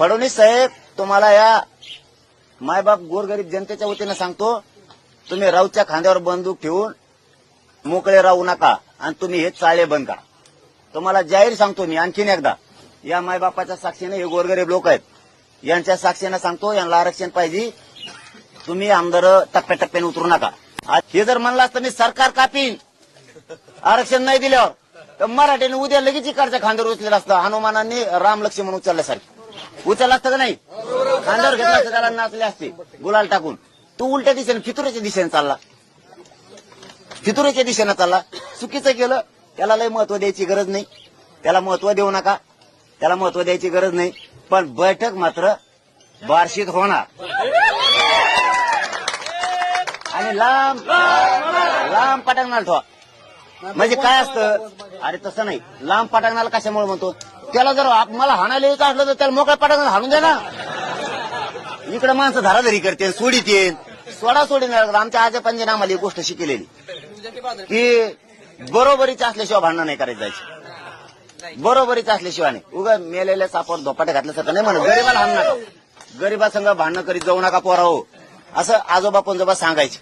फडणवीस साहेब तुम्हाला या मायबाप गोरगरीब जनतेच्या वतीनं सांगतो तुम्ही राऊतच्या खांद्यावर बंदूक ठेवून मोकळे राहू नका आणि तुम्ही हे चाळे बंद करा. तुम्हाला जाहीर सांगतो मी आणखीन एकदा या मायबापाच्या साक्षीने हे गोरगरीब लोक आहेत. यांच्या साक्षीने सांगतो यांना आरक्षण पाहिजे. तुम्ही आमदार टप्प्याटप्प्याने उतरू नका. आज हे जर म्हणलं असतं मी सरकार कापीन. आरक्षण नाही दिल्यावर. तर मराठीने उद्या लगेच इकडच्या खांद्यावर उचलेलं असतं. हनुमानांनी राम लक्ष्मण उचलल्यासारखी. उचल असतं का नाही? खांद्यावर घेतला असतं त्याला नाचले असते. गुलाल टाकून. तो उलट्या दिशेने फितुऱ्याच्या दिशेने चालला. फितुऱ्याच्या दिशेने चालला. चुकीचं केलं त्याला लय महत्त्व द्यायची गरज नाही. त्याला महत्त्व देऊ नका. त्याला महत्त्व द्यायची गरज नाही. पण बैठक मात्र बार्शीत होणार. आणि लांब लांब पटांगणाला ठेवा. म्हणजे काय असतं? अरे तसं नाही. लांब पटांगणाला कशामुळे म्हणतो? त्याला जर आप- मला हाणायला यायचं असलं तर त्याला मोकळ्या पटांगणाला हाणून द्या ना. इकडे माणसं धाराधरी करते सोडीत. सोडा सोडी नाही लागत. आमच्या आजोबांनी आम्हाला एक गोष्ट शिकलेली. की बरोबरीच असल्याशिवाय भांडणं नाही करायचं जायचं. बरोबरीचं असल्याशिवाय नाही. उगा मेलेल्या सापावर धोपाटे घातल्यासारखं नाही म्हणत. गरीबाला हाण नका. गरीबासंग भांडणं करीत जाऊ नका पोरा हो. असं आजोबा पंजोबा सांगायचे.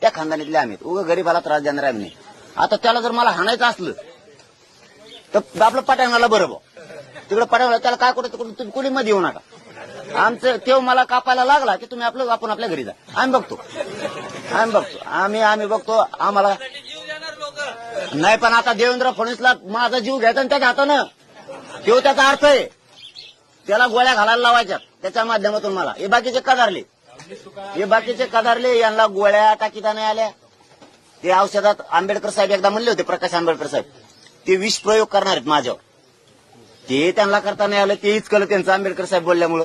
त्या खानदानीतले आम्ही. उगा गरीबाला त्रास देणार आम्ही नाही. आता त्याला जर मला हाणायचं असलं तर आपलं पटांगणाला बरोबर तिकडे पटांगणाला त्याला काय करतो तुम्ही कुणी मध्ये येऊ नका. आमचं तेव्हा मला कापायला लागला की तुम्ही आपलं आपण आपल्या घरी जा. आम्ही बघतो. आम्ही बघतो. आम्ही आम्ही बघतो. आम्हाला नाही पण आता देवेंद्र फडणवीसला माझा जीव घ्यायचा आणि त्याच्या हातानं. तो त्याचा अर्थ आहे. त्याला गोळ्या घालायला लावायच्या. त्याच्या माध्यमातून मला. हे बाकीचे कदारले हे बाकीचे कदारले यांना गोळ्या टाकीता नाही आल्या. ते औषधात आंबेडकर साहेब एकदा म्हणले होते प्रकाश आंबेडकर साहेब ते विष प्रयोग करणार आहेत माझ्यावर. ते त्यांना करता नाही आलं ते इचकलं त्यांचं आंबेडकर साहेब बोलल्यामुळं.